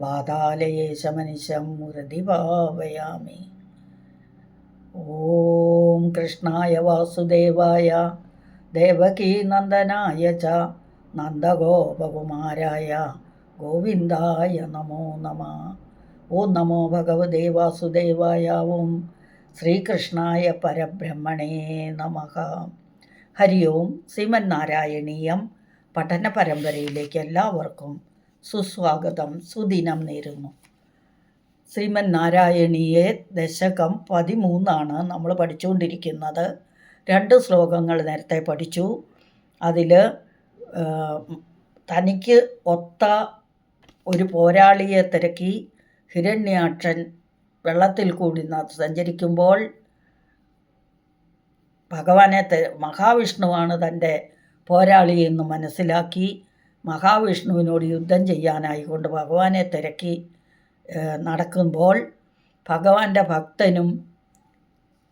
വാതാലയേശമനിശം മുരതി ഭാവയാമി. ഓം കൃഷ്ണായ വാസുദേവായ ദേവകീനന്ദനായ ച നന്ദഗോപകുമാരായ ഗോവിന്ദായ നമോ നമ. ഓം നമോ ഭഗവതേ വാസുദേവായ ഓം ശ്രീകൃഷ്ണായ പരബ്രഹ്മണേ നമ. ഹരി ഓം ശ്രീമന്നാരായണീയം പഠന പരമ്പരയിലേക്ക് എല്ലാവർക്കും സുസ്വാഗതം. സുദിനം നേരുന്നു. ശ്രീമൻ നാരായണീയെ ദശകം പതിമൂന്നാണ് നമ്മൾ പഠിച്ചുകൊണ്ടിരിക്കുന്നത്. രണ്ട് ശ്ലോകങ്ങൾ നേരത്തെ പഠിച്ചു. അതിൽ തനിക്ക് ഒത്ത ഒരു പോരാളിയെ തിരക്കി ഹിരണ്യാക്ഷൻ വെള്ളത്തിൽ കൂടി സഞ്ചരിക്കുമ്പോൾ ഭഗവാനെ മഹാവിഷ്ണുവാണ് തന്റെ പോരാളിയെന്ന് മനസ്സിലാക്കി മഹാവിഷ്ണുവിനോട് യുദ്ധം ചെയ്യാനായിക്കൊണ്ട് ഭഗവാനെ തിരക്കി നടക്കുമ്പോൾ ഭഗവാന്റെ ഭക്തനും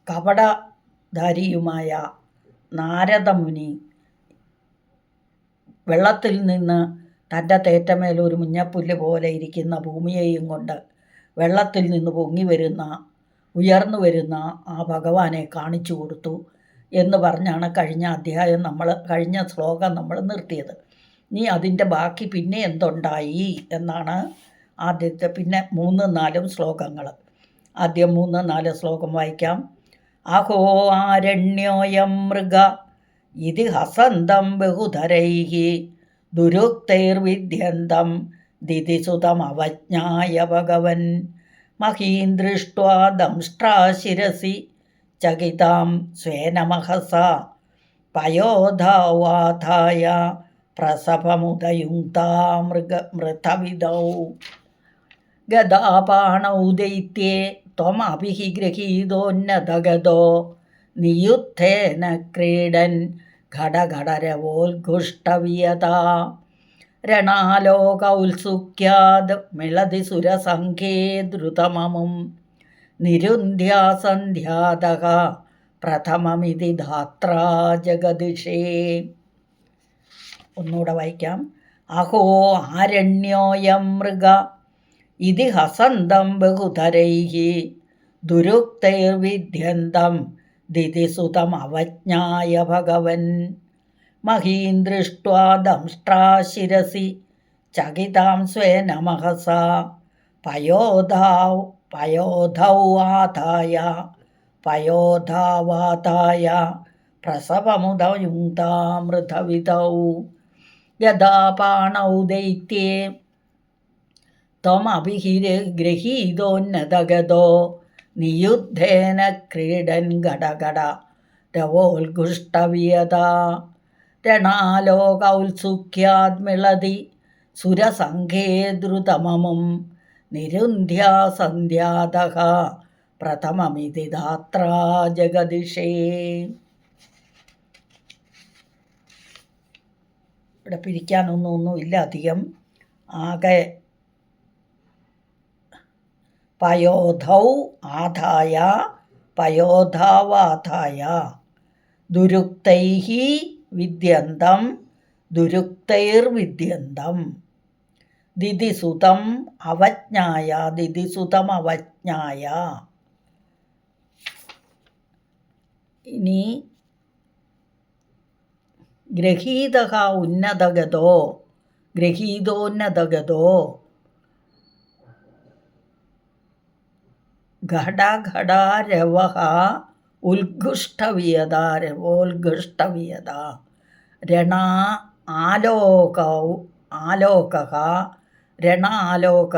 കപടധാരിയുമായ നാരദമുനി വെള്ളത്തിൽ നിന്ന് തന്റെ തേറ്റമേൽ ഒരു മുഞ്ഞപ്പുല്ല് പോലെ ഇരിക്കുന്ന ഭൂമിയെയും കൊണ്ട് വെള്ളത്തിൽ നിന്ന് പൊങ്ങി വരുന്ന ഉയർന്നു വരുന്ന ആ ഭഗവാനെ കാണിച്ചു കൊടുത്തു എന്ന് പറഞ്ഞാണ് കഴിഞ്ഞ അധ്യായം നമ്മൾ കഴിഞ്ഞ ശ്ലോകം നമ്മൾ നിർത്തിയത്. നീ അതിന്റെ ബാക്കി പിന്നെ എന്തുണ്ടായി എന്നാണ് ആദ്യത്തെ പിന്നെ മൂന്ന് നാലും ശ്ലോകങ്ങൾ. ആദ്യം മൂന്ന് നാല് ശ്ലോകം വായിക്കാം. അഹോ ആരണ്യോയം മൃഗ ഇതി ഹസന്തം ബഹുധരൈ ദുരുക്തൈർവിദ്യന്തം ദിതിസുതമവജ്ഞായ ഭഗവൻ മഹീന്ദ്രിഷ്ട്വാ ദംഷ്ട്രാശിരസി ചകിതാം സ്വേനമഹസ പയോധാവാഥായ പ്രസഭമുദയുങ്താ മൃഗ മൃതവിദൗ ഗദാപാണൗ ദൈത്യേ ത്വമഭിഹി ഗ്രഹീതോന്നതഗതോ നിയുദ്ധേന ക്രീഡൻ ഘടഘടരവോത്ഘുഷ്ടവിയത രണാലോകൗത്സുക്യാത് മിളതി സുരസംഖ്യേ ദ്രുതമമും. നിരുന്ധ്യാസന്ധ്യാതക പ്രഥമമിതി ധാത്രാ ജഗദിഷേ. ഒന്നുകൂടെ വായിക്കാം. അഹോ ആരണ്യോയം മൃഗ ഇതി ഹസന്തം ബഹുധരൈ ദുരുക്തൈർവിദ്യന്തം ദിതിസുതം അവജ്ഞായ ഭഗവൻ മഹീന്ദ്രിഷ്ട്വാ ദംഷ്ട്രാശിരസി ചകിതാം സ്വേന മഹസ. പയോധാവ് പയോധൗവാതായ പയോധാവാതായ പ്രസവമുദയുങ്താമൃതവിധൗ യഥാ പാണൗ ദൈത്യേ ത്വമഭിഹിര് ഗ്രഹീതോന്നതഗതോ നിയുദ്ധേന ക്രീഡൻ ഘടഘട രവോത്കൃഷ്ടവിയത. രണാലോകൗത്സുഖ്യാത്മിളതി സുരസംഘേ ദ്രുതമമും നിരുന്ധ്യാ നിരുന്ധ്യാസന്ധ്യാത പ്രഥമമിതി ധാത്രാ ജഗദിഷേ. ഇവിടെ പിരിക്കാനൊന്നും ഒന്നുമില്ല അധികം. ആകെ പയോധൗ ആധായ പയോധാവാധായ. ദുരുക്തൈഹി വിദ്യന്തം ദുരുക്തൈർവിദ്യന്തം ദിതിസുതം അവജ്ഞായ ദിതിസുതം അവജ്ഞായ. ഇനി ഗ്രഹീത ഉന്നതഗതോ. ഗ്രഹീതോന്നതഗതോ ഘടഘടാരവ ഉത്ഘുഷ്ടവിയത രവോത്ഘുഷ്ടവിയത രണ ആലോക ആലോക രണ ആലോക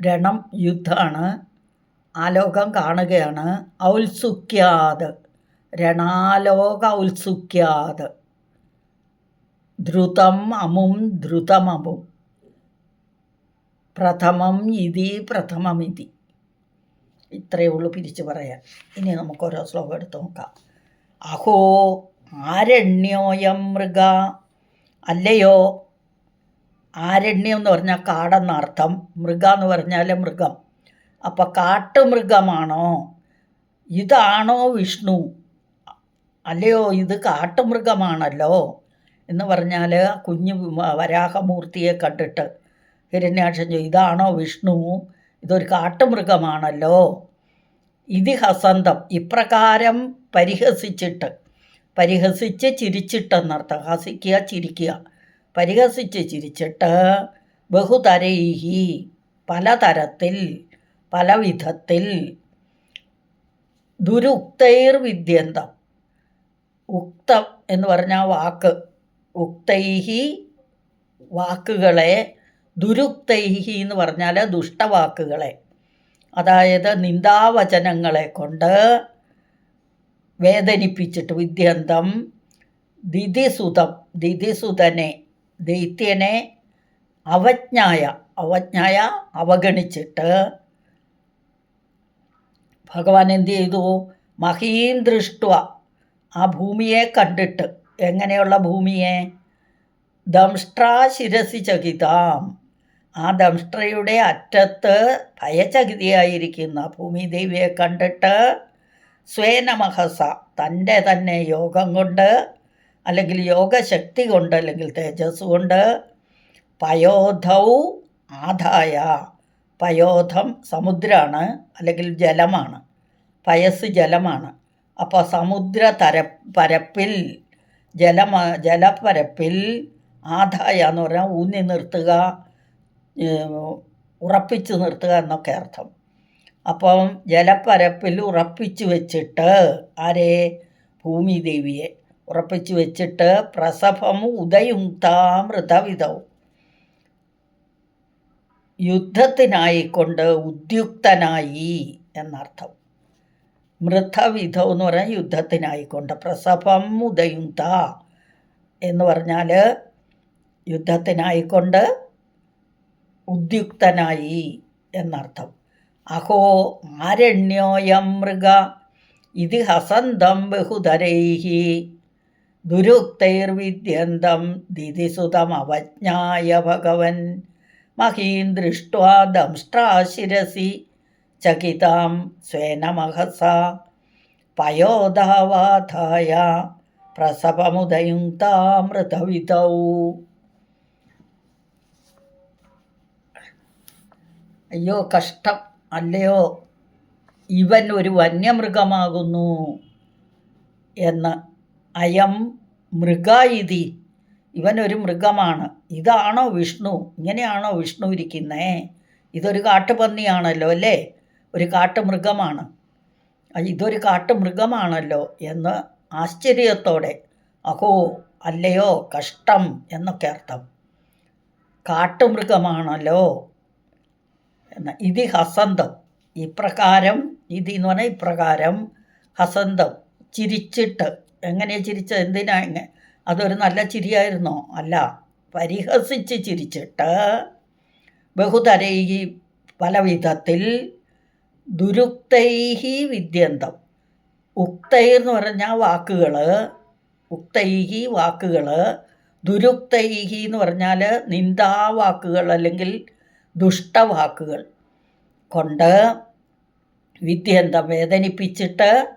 രണം യുദ്ധമാണ് ആലോകം കാണുകയാണ് ഔത്സുക്യാത് രണാലോക ഉത്സുഖ്യാത് ധൃതം അമും ധൃതമമും പ്രഥമം ഇതി പ്രഥമമിതി. ഇത്രയേ ഉള്ളൂ പിരിച്ചു പറയാൻ. ഇനി നമുക്ക് ഓരോ ശ്ലോകം എടുത്ത് നോക്കാം. അഹോ ആരണ്യോയം മൃഗ. അല്ലയോ? ആരണ്യം എന്ന് പറഞ്ഞാൽ കാടെന്നർത്ഥം മൃഗ എന്ന് പറഞ്ഞാൽ മൃഗം. അപ്പം കാട്ടുമൃഗമാണോ? ഇതാണോ വിഷ്ണു? അല്ലയോ ഇത് കാട്ടുമൃഗമാണല്ലോ എന്ന് പറഞ്ഞാൽ കുഞ്ഞു വരാഹമൂർത്തിയെ കണ്ടിട്ട് ഹിരണ്യാക്ഷൻ ചോദിച്ചു ഇതാണോ വിഷ്ണു? ഇതൊരു കാട്ടുമൃഗമാണല്ലോ. ഇതി ഹസന്തം ഇപ്രകാരം പരിഹസിച്ചിട്ട് പരിഹസിച്ച് ചിരിച്ചിട്ടെന്നർത്ഥം. ഹസിക്കുക ചിരിക്കുക. പരിഹസിച്ച് ചിരിച്ചിട്ട് ബഹുതരൈഹി പലതരത്തിൽ പല വിധത്തിൽ ദുരുക്തൈർ വിദ്യന്തം. ഉക്തം എന്ന് പറഞ്ഞ വാക്ക്. ഉക്തൈഹി വാക്കുകളെ ദുരുക്തൈഹി എന്ന് പറഞ്ഞാൽ ദുഷ്ടവാക്കുകളെ. അതായത് നിന്ദാവചനങ്ങളെ കൊണ്ട് വേദനിപ്പിച്ചിട്ട് വിദ്യന്തം ദിതിസുതം ദിതിസുതനെ ദൈത്യനെ അവജ്ഞായ അവജ്ഞായ അവഗണിച്ചിട്ട് ഭഗവാൻ എന്ത് ചെയ്തു? മഹീം ആ ഭൂമിയെ കണ്ടിട്ട്. എങ്ങനെയുള്ള ഭൂമിയെ? ദംഷ്ട്രാ ശിരസി ചകിതാം. ആ ദംഷ്ട്രയുടെ അറ്റത്ത് ഭയചകിതയായിരിക്കുന്ന ഭൂമിദേവിയെ കണ്ടിട്ട് സ്വേനമഹസ തന്റെ തന്നെ യോഗം കൊണ്ട് അല്ലെങ്കിൽ യോഗശക്തി കൊണ്ട് അല്ലെങ്കിൽ തേജസ് കൊണ്ട് പയോധൗ ആദായ പയോധം സമുദ്രമാണ് അല്ലെങ്കിൽ ജലമാണ്. പയസ് ജലമാണ്. അപ്പോൾ സമുദ്ര തര പരപ്പിൽ ജലമ ജലപ്പരപ്പിൽ ആദായ എന്ന് പറഞ്ഞാൽ ഊന്നി നിർത്തുക ഉറപ്പിച്ചു നിർത്തുക എന്നൊക്കെ അർത്ഥം. അപ്പം ജലപ്പരപ്പിൽ ഉറപ്പിച്ചു വെച്ചിട്ട് ആരെ? ഭൂമിദേവിയെ ഉറപ്പിച്ചു വെച്ചിട്ട് പ്രസഭം ഉദയുക്താമൃതവിധവും യുദ്ധത്തിനായിക്കൊണ്ട് ഉദ്യുക്തനായി എന്നർത്ഥം. മൃതവിധം എന്ന് പറഞ്ഞാൽ യുദ്ധത്തിനായിക്കൊണ്ട്. പ്രസഭം ഉദയുന്ത എന്ന് പറഞ്ഞാൽ യുദ്ധത്തിനായിക്കൊണ്ട് ഉദ്യുക്തനായി എന്നർത്ഥം. അഹോ ആരണ്യോയം മൃഗ ഇത് ഹസന്തം ബഹുധരൈഹി ദുരുക്തൈർവിദ്യന്തം ദിതിസുതമവജ്ഞായ ഭഗവൻ മഹീം ദൃഷ്ട്വാ ചകിതാം സ്വേനമഹസ പയോധാവാധായ പ്രസവമുദയുക്താമൃതവിധൗ അയ്യോ കഷ്ടം. അല്ലയോ ഇവൻ ഒരു വന്യമൃഗമാകുന്നു എന്ന് അയം മൃഗ ഇതി ഇവൻ ഒരു മൃഗമാണ്. ഇതാണോ വിഷ്ണു? ഇങ്ങനെയാണോ വിഷ്ണു ഇരിക്കുന്നേ? ഇതൊരു കാട്ടുപന്നിയാണല്ലോ അല്ലേ? ഒരു കാട്ടുമൃഗമാണ്. ഇതൊരു കാട്ടുമൃഗമാണല്ലോ എന്ന് ആശ്ചര്യത്തോടെ അഹോ അല്ലയോ കഷ്ടം എന്നൊക്കെ അർത്ഥം. കാട്ടുമൃഗമാണല്ലോ എന്ന ഇതി ഹസന്തം. ഇപ്രകാരം ഇതി എന്ന് പറഞ്ഞാൽ ഇപ്രകാരം ഹസന്തം. ചിരിച്ചിട്ട്. എങ്ങനെയാണ് ചിരിച്ചത്? എന്തിനാ എങ്ങനെ അതൊരു നല്ല ചിരിയായിരുന്നോ? അല്ല. പരിഹസിച്ച് ചിരിച്ചിട്ട് ബഹുതരയി പല വിധത്തിൽ ദുരുക്തൈഹി വിദ്യന്തം. ഉക്തൈ എന്ന് പറഞ്ഞാൽ വാക്കുകൾ ഉക്തൈഹി വാക്കുകൾ ദുരുക്തൈഹി എന്ന് പറഞ്ഞാൽ നിന്ദാവാക്കുകൾ അല്ലെങ്കിൽ ദുഷ്ടവാക്കുകൾ. കൊണ്ട് വിദ്യന്തം വേദനിപ്പിച്ചിട്ട്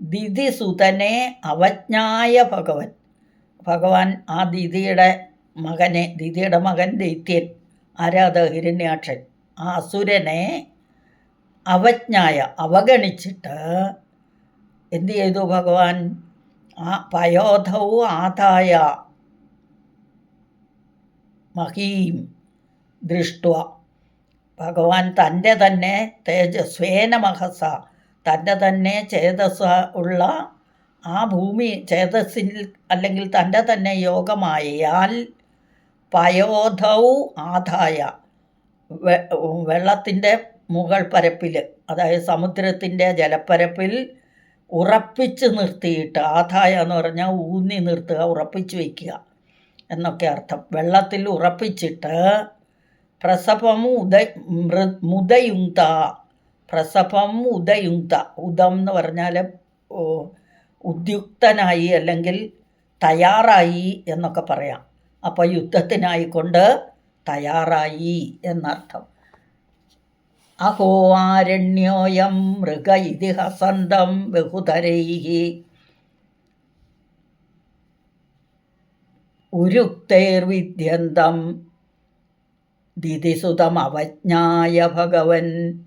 ദിതിസുതനെ അവജ്ഞായ ഭഗവൻ. ഭഗവാൻ ആ ദിതിയുടെ മകനെ ദിതിയുടെ മകൻ ദൈത്യൻ ആരാധ ഹിരണ്യാക്ഷൻ ആ അസുരനെ അവജ്ഞായ അവഗണിച്ചിട്ട് എന്ത് ചെയ്തു ഭഗവാൻ? ആ പയോധവും ആദായ. മഹീം ദൃഷ്ട ഭഗവാൻ തന്റെ തന്നെ തേജസ്വേന മഹസ. തന്റെ തന്നെ ചേതസ് ഉള്ള ആ ഭൂമി ചേതസ്സിൽ അല്ലെങ്കിൽ തന്റെ തന്നെ യോഗമായാൽ പയോധൗ ആദായ. വെള്ളത്തിന്റെ മുകൾ പരപ്പിൽ അതായത് സമുദ്രത്തിന്റെ ജലപ്പരപ്പിൽ ഉറപ്പിച്ച് നിർത്തിയിട്ട് ആധായ എന്ന് പറഞ്ഞാൽ ഊന്നി നിർത്തുക ഉറപ്പിച്ച് വയ്ക്കുക എന്നൊക്കെ അർത്ഥം. വെള്ളത്തിൽ ഉറപ്പിച്ചിട്ട് പ്രസവം ഉദ മൃ മുദയുങ്ത പ്രസവം ഉദയുങ്ത ഉദം എന്ന് പറഞ്ഞാൽ ഉദ്യുക്തനായി അല്ലെങ്കിൽ തയ്യാറായി എന്നൊക്കെ പറയാം. അപ്പോൾ യുദ്ധത്തിനായിക്കൊണ്ട് തയ്യാറായി എന്നർത്ഥം. അഹോ ആരണ്യോയം മൃഗ ഇതിഹസന്തം ബഹുതരൈ ഉരുക്തൈർവിദ്യന്തം ദിതിസുതമവജ്ഞായ ഭഗവൻ.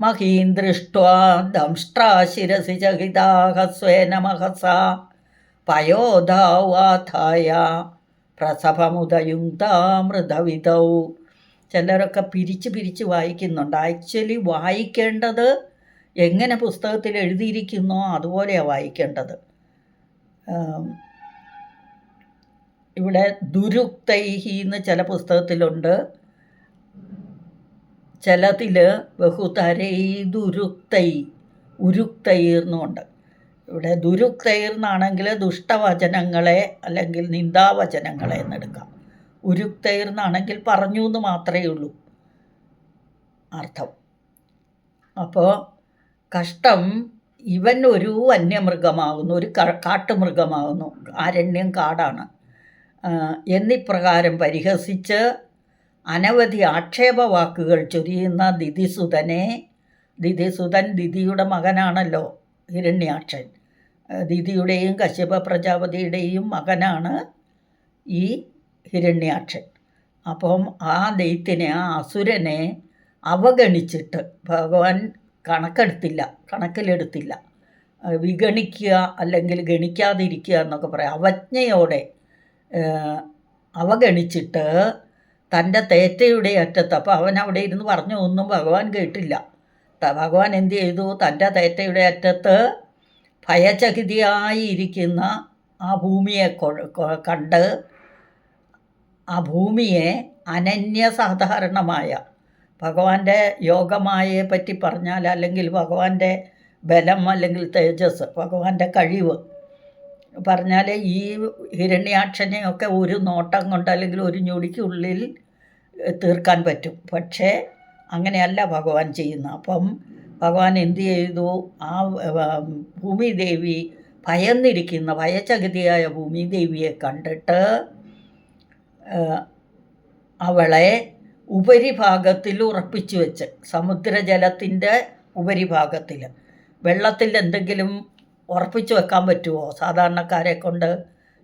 മഹീന്ദ്രിഷ്ട്വാ ദംഷ്ട്രാ ശിരസി ചകിതാഹസ്വേന മഹസ. പയോധാവാഥായ പ്രസഭമുദയുക്താമൃതവിധൗ ചിലരൊക്കെ പിരിച്ച് പിരിച്ച് വായിക്കുന്നുണ്ട്. ആക്ച്വലി വായിക്കേണ്ടത് എങ്ങനെ പുസ്തകത്തിൽ എഴുതിയിരിക്കുന്നോ അതുപോലെയാണ് വായിക്കേണ്ടത്. ഇവിടെ ദുരുക്തൈഹി എന്ന് ചില പുസ്തകത്തിലുണ്ട്. ചിലതിൽ ബഹുതരൈ ദുരുക്തൈ ഉരുക്തൈർന്നുണ്ട് ഇവിടെ ദുരുക്തൈർ എന്നാണെങ്കിൽ ദുഷ്ടവചനങ്ങളെ അല്ലെങ്കിൽ നിന്ദാവചനങ്ങളെ എന്നെടുക്കാം. ഉരുക്തൈർ എന്നാണെങ്കിൽ പറഞ്ഞു എന്ന് മാത്രമേ ഉള്ളൂ. അർത്ഥം. അപ്പോൾ കഷ്ടം ഇവൻ ഒരു വന്യമൃഗമാകുന്നു ഒരു കാട്ടുമൃഗമാകുന്നു ആരണ്യം കാടാണ്. എന്നിപ്രകാരം പരിഹസിച്ച് അനവധി ആക്ഷേപവാക്കുകൾ ചൊരിയുന്ന ദിതിസുതനെ ദിതിസുതൻ ദിതിയുടെ മകനാണല്ലോ ഹിരണ്യാക്ഷൻ. ദിതിയുടെയും കശ്യപ പ്രജാപതിയുടെയും മകനാണ് ഈ ഹിരണ്യാക്ഷൻ. അപ്പം ആ ദൈത്യനെ ആ അസുരനെ അവഗണിച്ചിട്ട് ഭഗവാൻ കണക്കെടുത്തില്ല കണക്കിലെടുത്തില്ല. വിഗണിക്കുക അല്ലെങ്കിൽ ഗണിക്കാതിരിക്കുക എന്നൊക്കെ പറയാം. അവജ്ഞയോടെ അവഗണിച്ചിട്ട് തന്റെ തേറ്റയുടെ അറ്റത്ത് അപ്പോൾ അവൻ അവിടെ ഇരുന്ന് പറഞ്ഞു ഒന്നും ഭഗവാൻ കേട്ടില്ല. ഭഗവാൻ എന്ത് ചെയ്തു? തന്റെ തേറ്റയുടെ അറ്റത്ത് ഭയചകിതിയായി ഇരിക്കുന്ന ആ ഭൂമിയെ കണ്ട് ആ ഭൂമിയെ അനന്യസാധാരണമായ ഭഗവാന്റെ യോഗമായയെ പറ്റി പറഞ്ഞാൽ അല്ലെങ്കിൽ ഭഗവാന്റെ ബലം അല്ലെങ്കിൽ തേജസ് ഭഗവാന്റെ കഴിവ് പറഞ്ഞാൽ ഈ ഹിരണ്യാക്ഷനെയൊക്കെ ഒരു നോട്ടം കൊണ്ട് അല്ലെങ്കിൽ ഒരു ഞൊടിക്കുള്ളിൽ തീർക്കാൻ പറ്റും. പക്ഷേ അങ്ങനെയല്ല ഭഗവാൻ ചെയ്യുന്നത്. അപ്പം ഭഗവാൻ എന്തു ചെയ്തു? ആ ഭൂമിദേവി ഭയന്നിരിക്കുന്ന ഭയചകിതിയായ ഭൂമിദേവിയെ കണ്ടിട്ട് അവളെ ഉപരിഭാഗത്തിൽ ഉറപ്പിച്ചു വെച്ച് സമുദ്രജലത്തിന്റെ ഉപരിഭാഗത്തിൽ. വെള്ളത്തിൽ എന്തെങ്കിലും ഉറപ്പിച്ചു വെക്കാൻ പറ്റുമോ സാധാരണക്കാരെ കൊണ്ട്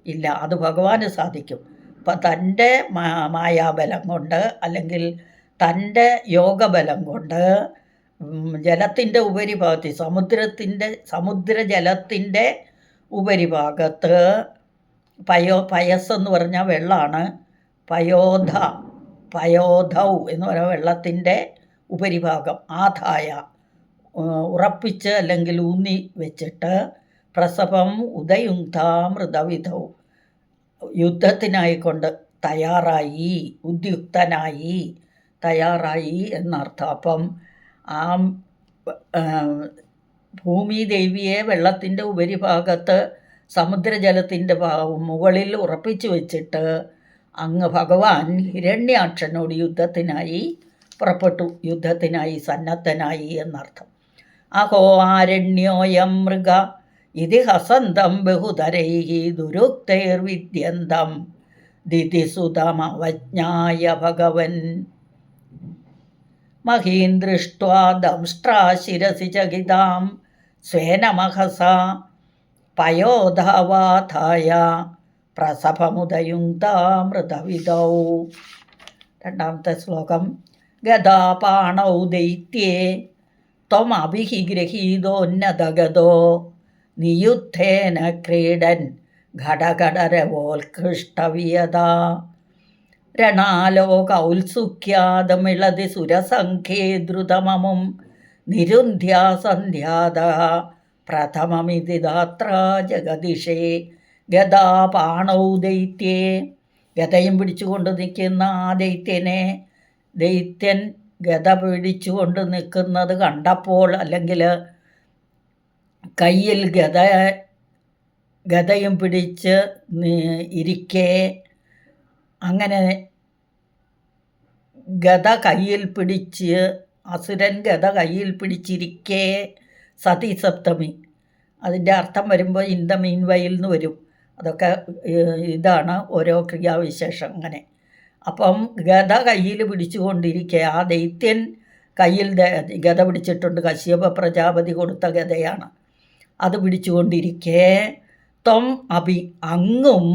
ഇല്ല. അത് ഭഗവാന് സാധിക്കും. അപ്പം തന്റെ മായാബലം കൊണ്ട് അല്ലെങ്കിൽ തന്റെ യോഗബലം കൊണ്ട് ജലത്തിന്റെ ഉപരിഭാഗത്തിൽ സമുദ്രത്തിന്റെ സമുദ്രജലത്തിന്റെ ഉപരിഭാഗത്ത് പയോ പയസ് എന്ന് പറഞ്ഞാൽ വെള്ളമാണ്. പയോധ പയോധൗ എന്ന് പറയുന്ന വെള്ളത്തിന്റെ ഉപരിഭാഗം ആധായ ഉറപ്പിച്ച് അല്ലെങ്കിൽ ഊന്നി വെച്ചിട്ട് പ്രസവം ഉദയുങ്ധാമൃതവിധൗ യുദ്ധത്തിനായിക്കൊണ്ട് തയ്യാറായി ഉദ്യുക്തനായി തയ്യാറായി എന്നർത്ഥം. അപ്പം ആ ഭൂമി ദേവിയെ വെള്ളത്തിന്റെ ഉപരിഭാഗത്ത് സമുദ്രജലത്തിന്റെ മുകളിൽ ഉറപ്പിച്ചു വെച്ചിട്ട് അങ്ങ് ഭഗവാൻ ഹിരണ്യാക്ഷനോട് യുദ്ധത്തിനായി പുറപ്പെട്ടു. യുദ്ധത്തിനായി സന്നദ്ധനായി എന്നർത്ഥം. അഹോ ആരണ്യോയം മൃഗ. ഇതി ഹസന്തം ബഹുതരൈ ദുരുക്തൈർവിദ്യന്തം. ദിതിസുതമവജ്ഞായ ഭഗവൻ. ശിരസി ചകിതാം. സ്വേന മഹസ പയോധാവാഥായ പ്രസഭമുദയുക്താമൃതവിധൗ രണ്ടാമത്തെ ശ്ലോകം ഗതാപാണൗ ദൈത്യേ ത്വമഭിഹി ഗൃഹീതോന്നതഗതോ നിയുദ്ധേന ക്രീഡൻ ഘടഘടരവോത്കൃഷ്ടവിയത രണാലോകൗത്സുഖ്യാതമിളതി സുരസംഖ്യേ ദ്രുതമമും നിരുന്ധ്യാസന്ധ്യാത പ്രഥമമിതി ധാത്ര ജഗദിഷേ ഗതാപാണൗ ദൈത്യേ ഗതയും പിടിച്ചുകൊണ്ട് നിൽക്കുന്ന ആ ദൈത്യനെ ദൈത്യൻ ഗത പിടിച്ചുകൊണ്ട് നിൽക്കുന്നത് കണ്ടപ്പോൾ അല്ലെങ്കിൽ കയ്യിൽ ഗത ഗതയും പിടിച്ച് ഇരിക്കെ. അങ്ങനെ ഗത കയ്യിൽ പിടിച്ച് അസുരൻ ഗത കയ്യിൽ പിടിച്ചിരിക്കേ. സതീസപ്തമി. അതിന്റെ അർത്ഥം വരുമ്പോൾ ഇൻ ദ നിന്ന് വയിൽ എന്ന് വരും. അതൊക്കെ ഇതാണ് ഓരോ ക്രിയാവിശേഷം അങ്ങനെ. അപ്പം ഗത കയ്യിൽ പിടിച്ചുകൊണ്ടിരിക്കുക ആ ദൈത്യൻ കയ്യിൽ ഗത പിടിച്ചിട്ടുണ്ട് കശ്യപ പ്രജാപതി കൊടുത്ത ഗതയാണ് അത് പിടിച്ചുകൊണ്ടിരിക്കെ ത്വം അഭി അങ്ങും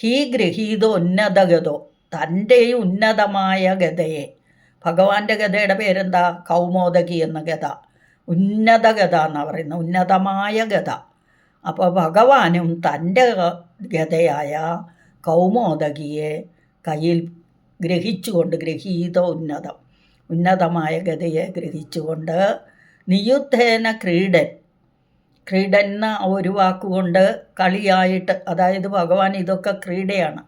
ഹീ ഗൃഹീത ഉന്നതഗതോ തന്റെ ഉന്നതമായ ഗതയെ ഭഗവാന്റെ ഗതയുടെ പേരെന്താ? കൗമോദകി എന്ന ഗത ഉന്നത ഗത എന്നാണ് പറയുന്നത് ഉന്നതമായ ഗത അപ്പോൾ ഭഗവാനും തന്റെ ഗതയായ കൗമോദകിയെ കയ്യിൽ ഗ്രഹിച്ചുകൊണ്ട് ഗ്രഹീത ഉന്നതം ഉന്നതമായ ഗതയെ ഗ്രഹിച്ചുകൊണ്ട് നിയുദ്ധേന ക്രീഡൻ. ക്രീഡൻ എന്ന ഒരു വാക്കുകൊണ്ട് കളിയായിട്ട് അതായത് ഭഗവാൻ ഇതൊക്കെ ക്രീഡയാണ്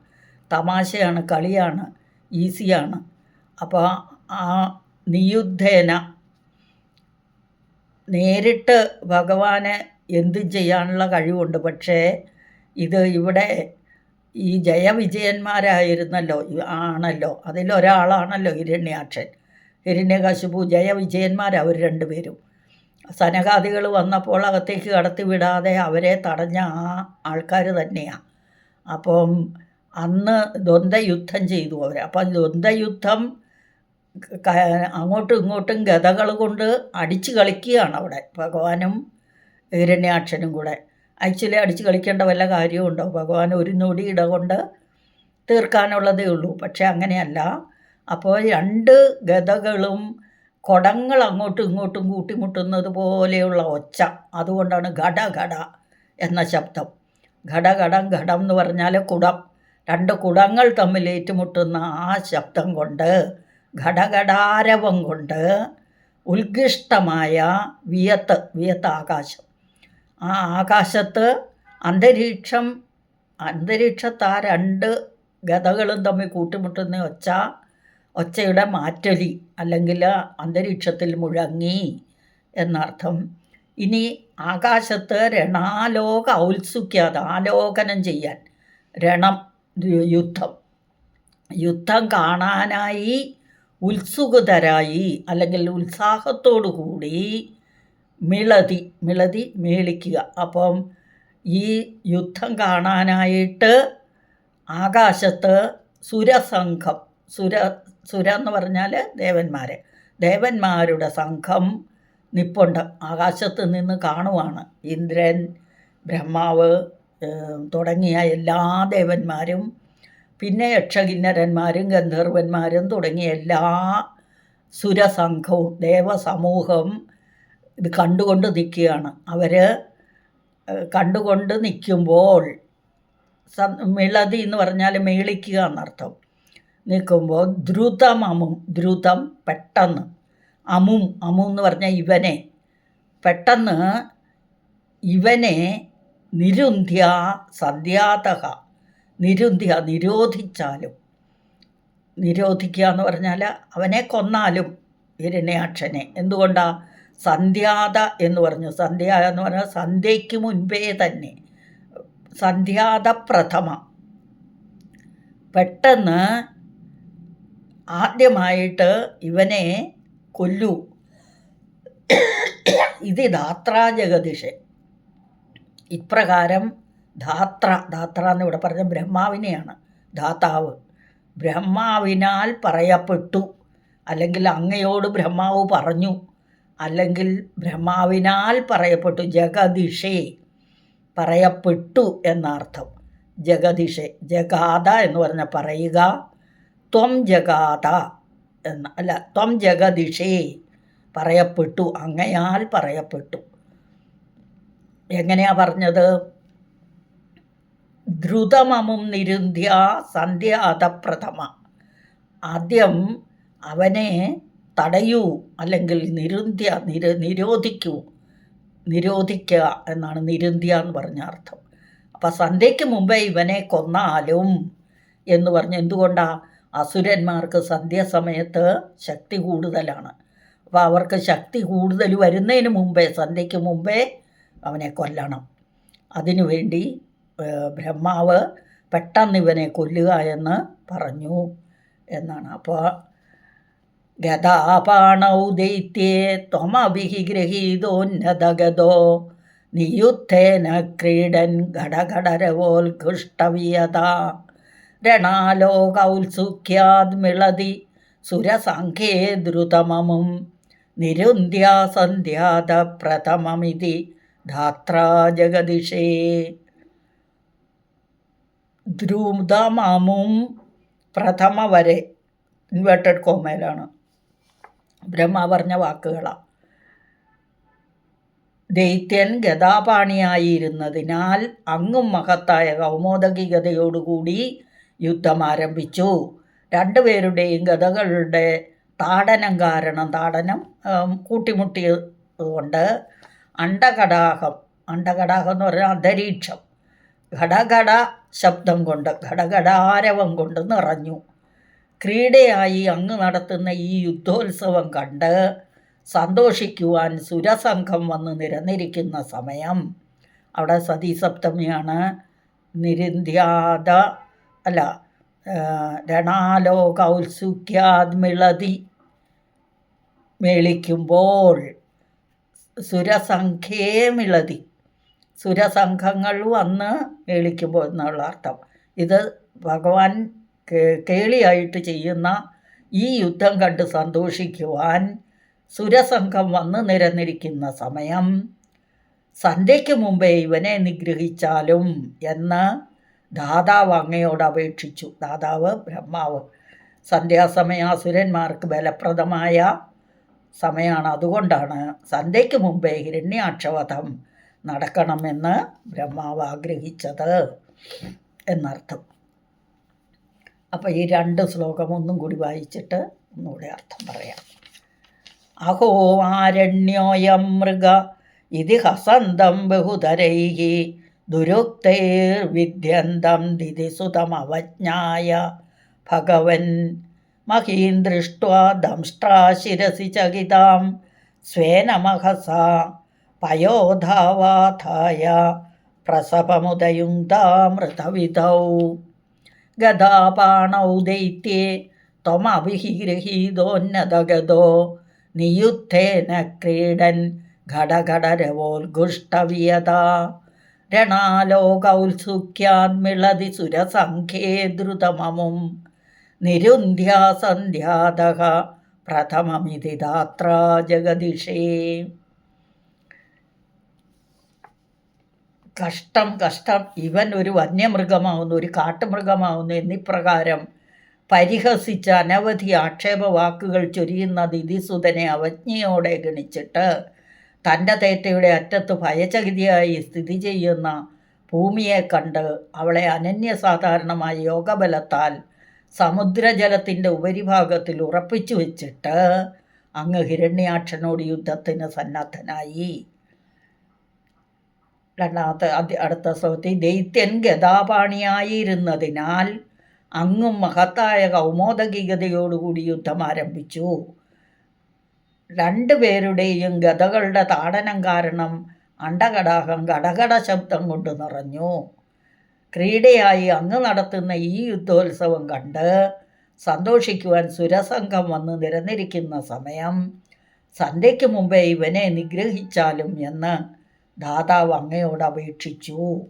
തമാശയാണ് കളിയാണ് ഈസിയാണ്. അപ്പോൾ ആ നിയുദ്ധേന നേരിട്ട് ഭഗവാന് എന്തും ചെയ്യാനുള്ള കഴിവുണ്ട്. പക്ഷേ ഇത് ഇവിടെ ഈ ജയവിജയന്മാരായിരുന്നല്ലോ ആണല്ലോ. അതിലൊരാളാണല്ലോ ഹിരണ്യാക്ഷൻ. ഹിരണ്യകശുപു ജയവിജയന്മാർ അവർ രണ്ടുപേരും. സനകാദികൾ വന്നപ്പോൾ അകത്തേക്ക് കടത്തി വിടാതെ അവരെ തടഞ്ഞ ആ ആൾക്കാർ തന്നെയാണ് അപ്പം അന്ന് ദ്വന്ദ്വയുദ്ധം ചെയ്തു അവർ. അപ്പം ദ്വന്ദ്വയുദ്ധം യുദ്ധം അങ്ങോട്ടും ഇങ്ങോട്ടും ഗതകൾ കൊണ്ട് അടിച്ചു കളിക്കുകയാണ് അവിടെ. ഭഗവാനും ഹിരണ്യാക്ഷനും കൂടെ. ആക്ച്വലി അടിച്ച് കളിക്കേണ്ട വല്ല കാര്യവും ഉണ്ടോ? ഭഗവാൻ ഒരു നൊടി ഇട കൊണ്ട് തീർക്കാനുള്ളതേ ഉള്ളൂ. പക്ഷെ അങ്ങനെയല്ല. അപ്പോൾ രണ്ട് ഗതകളും കുടങ്ങൾ അങ്ങോട്ടും ഇങ്ങോട്ടും കൂട്ടിമുട്ടുന്നത് പോലെയുള്ള ഒച്ച. അതുകൊണ്ടാണ് ഘട ഘട എന്ന ശബ്ദം. ഘടഘടം ഘടം എന്ന് പറഞ്ഞാൽ കുടം. രണ്ട് കുടങ്ങൾ തമ്മിൽ ഏറ്റുമുട്ടുന്ന ആ ശബ്ദം കൊണ്ട് ഘടഘടാരവം കൊണ്ട് ഉത്കൃഷ്ടമായ വിയത്ത് വിയത്ത് ആകാശം. ആ ആകാശത്ത് അന്തരീക്ഷം അന്തരീക്ഷത്ത് ആ രണ്ട് ഗതകളും തമ്മിൽ കൂട്ടിമുട്ടുന്ന ഒച്ച ഒച്ചയുടെ മാറ്റൊലി അല്ലെങ്കിൽ അന്തരീക്ഷത്തിൽ മുഴങ്ങി എന്നർത്ഥം. ഇനി ആകാശത്ത് രണാലോക ഔത്സുക്യാത ആലോകനം ചെയ്യാൻ രണം യുദ്ധം. യുദ്ധം കാണാനായി ഉത്സുകതരായി അല്ലെങ്കിൽ ഉത്സാഹത്തോടു കൂടി മിളതി മിളതി മേളിക്കുക. അപ്പം ഈ യുദ്ധം കാണാനായിട്ട് ആകാശത്ത് സുരസംഘം സുര സുര എന്ന് പറഞ്ഞാൽ ദേവന്മാർ ദേവന്മാരുടെ സംഘം നിപ്പുണ്ട്. ആകാശത്ത് നിന്ന് കാണുവാണ്. ഇന്ദ്രൻ ബ്രഹ്മാവ് തുടങ്ങിയ എല്ലാ ദേവന്മാരും പിന്നെ യക്ഷകിന്നരന്മാരും ഗന്ധർവന്മാരും തുടങ്ങിയ എല്ലാ സുരസംഘവും ദേവസമൂഹം ഇത് കണ്ടുകൊണ്ട് നിൽക്കുകയാണ്. അവർ കണ്ടുകൊണ്ട് നിൽക്കുമ്പോൾ സ- മിളതി എന്ന് പറഞ്ഞാൽ മേളിക്കുക എന്നർത്ഥം. നിൽക്കുമ്പോൾ ദ്രുതം അമും ദ്രുതം പെട്ടെന്ന്. അമും അമു എന്ന് പറഞ്ഞാൽ ഇവനെ. പെട്ടെന്ന് ഇവനെ നിരുന്ധ്യ സന്ധ്യാതക നിരുന്ധ്യ നിരോധിച്ചാലും. നിരോധിക്കുക എന്ന് പറഞ്ഞാൽ അവനെ കൊന്നാലും ഹിരണ്യാക്ഷനെ എന്തുകൊണ്ടാ? സന്ധ്യാത എന്ന് പറഞ്ഞു. സന്ധ്യ എന്ന് പറഞ്ഞാൽ സന്ധ്യയ്ക്ക് മുൻപേ തന്നെ. സന്ധ്യാത പ്രഥമ. പെട്ടെന്ന് ആദ്യമായിട്ട് ഇവനെ കൊല്ലു. ഇത് ധാത്രാ ജഗതിഷെ ഇപ്രകാരം ധാത്ര ധാത്ര എന്ന് ഇവിടെ പറഞ്ഞ ബ്രഹ്മാവിനെയാണ്. ധാതാവ്. ബ്രഹ്മാവിനാൽ പറയപ്പെട്ടു. അല്ലെങ്കിൽ അങ്ങയോട് ബ്രഹ്മാവ് പറഞ്ഞു. അല്ലെങ്കിൽ ബ്രഹ്മാവിനാൽ പറയപ്പെട്ടു ജഗദിഷേ പറയപ്പെട്ടു എന്നർത്ഥം. ജഗദിഷെ ജഗാത എന്ന് പറഞ്ഞ പറയുക ത്വം ജഗാത എന്ന അല്ല ത്വം ജഗദിഷേ പറയപ്പെട്ടു അങ്ങയാൽ പറയപ്പെട്ടു. എങ്ങനെയാ പറഞ്ഞത്? ദ്രുതമമും നിരുന്ധ്യ സന്ധ്യാതപ്രഥമ. ആദ്യം അവനെ തടയൂ അല്ലെങ്കിൽ നിരുന്ധ്യ നിര നിരോധിക്കൂ. നിരോധിക്കുക എന്നാണ് നിരുന്ധ്യ എന്ന് പറഞ്ഞ അർത്ഥം. അപ്പം സന്ധ്യയ്ക്ക് മുമ്പേ ഇവനെ കൊന്നാലും എന്ന് പറഞ്ഞ് എന്തുകൊണ്ടാണ് അസുരന്മാർക്ക് സന്ധ്യാസമയത്ത് ശക്തി കൂടുതലാണ്. അപ്പോൾ അവർക്ക് ശക്തി കൂടുതൽ വരുന്നതിന് മുമ്പേ സന്ധ്യയ്ക്ക് മുമ്പേ അവനെ കൊല്ലണം. അതിനു വേണ്ടി ഏഹ്, ബ്രഹ്മാവ് പെട്ടെന്ന് ഇവനെ കൊല്ലുക എന്ന് പറഞ്ഞു എന്നാണ്. അപ്പോൾ ഗതാപാണൗ ദൈത്യേ ത്വമഭിഹി ഗൃഹീതോന്നതഗതോ നിയുദ്ധേന ക്രീഡൻ ഘടഘടരവോത്കൃഷ്ടവിയത രണാലോകൗത്സുഖ്യാദ്മിളതി സുരസംഖ്യേ ദ്രുതമമും. നിരുന്ധ്യാസന്ധ്യാത പ്രഥമമിതി ധാത്രാ ജഗദിഷേ ദ്രുതമമും പ്രഥമ വരെ ഇൻവേർട്ടഡ് കോമയിലാണ്. ബ്രഹ്മ പറഞ്ഞ വാക്കുകളാണ് ദൈത്യൻ ഗതാപാണിയായിരുന്നതിനാൽ അങ്ങും മഹത്തായ കൗമോദകികതയോടുകൂടി യുദ്ധം ആരംഭിച്ചു. രണ്ടുപേരുടെയും ഗതകളുടെ താടനം കാരണം താടനം കൂട്ടിമുട്ടിയതുകൊണ്ട് അണ്ടകടാഹം അണ്ടകടാഹം എന്ന് പറഞ്ഞാൽ അന്തരീക്ഷം ഘടഘട ശബ്ദം കൊണ്ട് ഘടഘടാരവം കൊണ്ട് നിറഞ്ഞു. ക്രീഡയായി അങ്ങ് നടത്തുന്ന ഈ യുദ്ധോത്സവം കണ്ട് സന്തോഷിക്കുവാൻ സുരസംഘം വന്ന് നിരന്നിരിക്കുന്ന സമയം. അവിടെ സതീസപ്തമിയാണ്. നിരിന്ധ്യാത അല്ല രണാലോകൗത്സുഖ്യാദ്മിളതി മേളിക്കുമ്പോൾ സുരസംഖ്യേ മിളതി. സുരസംഘങ്ങൾ വന്ന് മേളിക്കുമ്പോൾ എന്നുള്ള അർത്ഥം. ഇത് ഭഗവാൻ കേളിയായിട്ട് ചെയ്യുന്ന ഈ യുദ്ധം കണ്ട് സന്തോഷിക്കുവാൻ സുരസംഘം വന്ന് നിരന്നിരിക്കുന്ന സമയം സന്ധ്യയ്ക്ക് മുമ്പേ ഇവനെ നിഗ്രഹിച്ചാലും എന്ന് ദാതാവ് അങ്ങയോട് അപേക്ഷിച്ചു. ദാതാവ് ബ്രഹ്മാവ് സന്ധ്യാസമയ അസുരന്മാർക്ക് ബലപ്രദമായ സമയമാണ് അതുകൊണ്ടാണ് സന്ധ്യയ്ക്ക് മുമ്പേ ഹിരണ്യാക്ഷവധം നടക്കണമെന്ന് ബ്രഹ്മാവ് ആഗ്രഹിച്ചത് എന്നർത്ഥം. അപ്പോൾ ഈ രണ്ട് ശ്ലോകം ഒന്നും കൂടി വായിച്ചിട്ട് ഒന്നുകൂടി അർത്ഥം പറയാം. അഹോ ആരണ്യോയം മൃഗ ഇതി ഹസന്തം ബഹുതരൈ ദുരുക്തൈർവിദ്യന്തം ദിതിസുതമവജ്ഞായ ഭഗവൻ മഹീം ദൃഷ്ട്വാ ദംഷ്ട്രാ ശിരസി ചകിതാം സ്വേന മഹസ പയോധാവാഥായ ഗതാപാണൗ ദൈത്യേ ത്വമഭിഗൃഹീതോന്നതഗതോ നിയുദ്ധേന ക്രീഡൻ ഘടഘടരവോത്ഘുഷ്ടവിയത രണാലോകൗത്സുഖ്യാന്മിളതി സുരസംഖ്യേ ദ്രുതമമും. നിരുന്ധ്യാസന്ധ്യാതക പ്രഥമമിതി ദാത്രാ ജഗദിഷേ കഷ്ടം കഷ്ടം. ഇവൻ ഒരു വന്യമൃഗമാവുന്നു ഒരു കാട്ടുമൃഗമാവുന്നു എന്നിപ്രകാരം പരിഹസിച്ച അനവധി ആക്ഷേപ വാക്കുകൾ ചൊരിയുന്ന ദിതിസുതനെ അവജ്ഞയോടെ ഗണിച്ചിട്ട് തന്റെ തേറ്റയുടെ അറ്റത്ത് ഭയചകിതിയായി സ്ഥിതി ചെയ്യുന്ന ഭൂമിയെ കണ്ട് അവളെ അനന്യസാധാരണമായ യോഗബലത്താൽ സമുദ്രജലത്തിന്റെ ഉപരിഭാഗത്തിൽ ഉറപ്പിച്ചു വെച്ചിട്ട് അങ്ങ് ഹിരണ്യാക്ഷനോട് യുദ്ധത്തിന് സന്നദ്ധനായി. രണ്ടാമത്തെ അടുത്ത ശ്ലോകത്തിൽ ദൈത്യൻ ഗതാപാണിയായിരുന്നതിനാൽ അങ്ങും മഹത്തായ കൗമോദകികതയോടുകൂടി യുദ്ധം ആരംഭിച്ചു. രണ്ടുപേരുടെയും ഗതകളുടെ താടനം കാരണം അണ്ടകടാഹം ഘടകട ശബ്ദം കൊണ്ട് നിറഞ്ഞു. ക്രീഡയായി അങ്ങ് നടത്തുന്ന ഈ യുദ്ധോത്സവം കണ്ട് സന്തോഷിക്കുവാൻ സുരസംഘം വന്ന് നിരന്നിരിക്കുന്ന സമയം സന്ധ്യയ്ക്ക് മുമ്പേ ഇവനെ നിഗ്രഹിച്ചാലും എന്ന് ദാതാവ് അങ്ങയോട് അപേക്ഷിച്ചു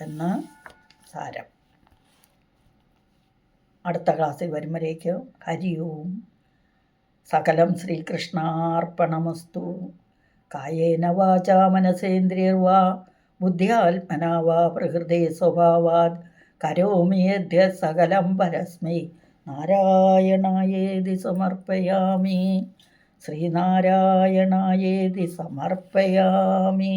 എന്ന് സാരം. അടുത്ത ക്ലാസ്സിൽ വരുമ്പോഴേക്ക് ഹരിയും സകലം ശ്രീകൃഷ്ണാർപ്പണമസ്തു. കായേന വാച മനസേന്ദ്രിയർവാ ബുദ്ധിയാത്മനാവാ പ്രകൃതി സ്വഭാവാത്. കരോമി യദ്യ സകലം പരസ്മൈ. നാരായണായേതി സമർപ്പയാമി. ശ്രീനാരായണായേതി സമർപ്പയാമി.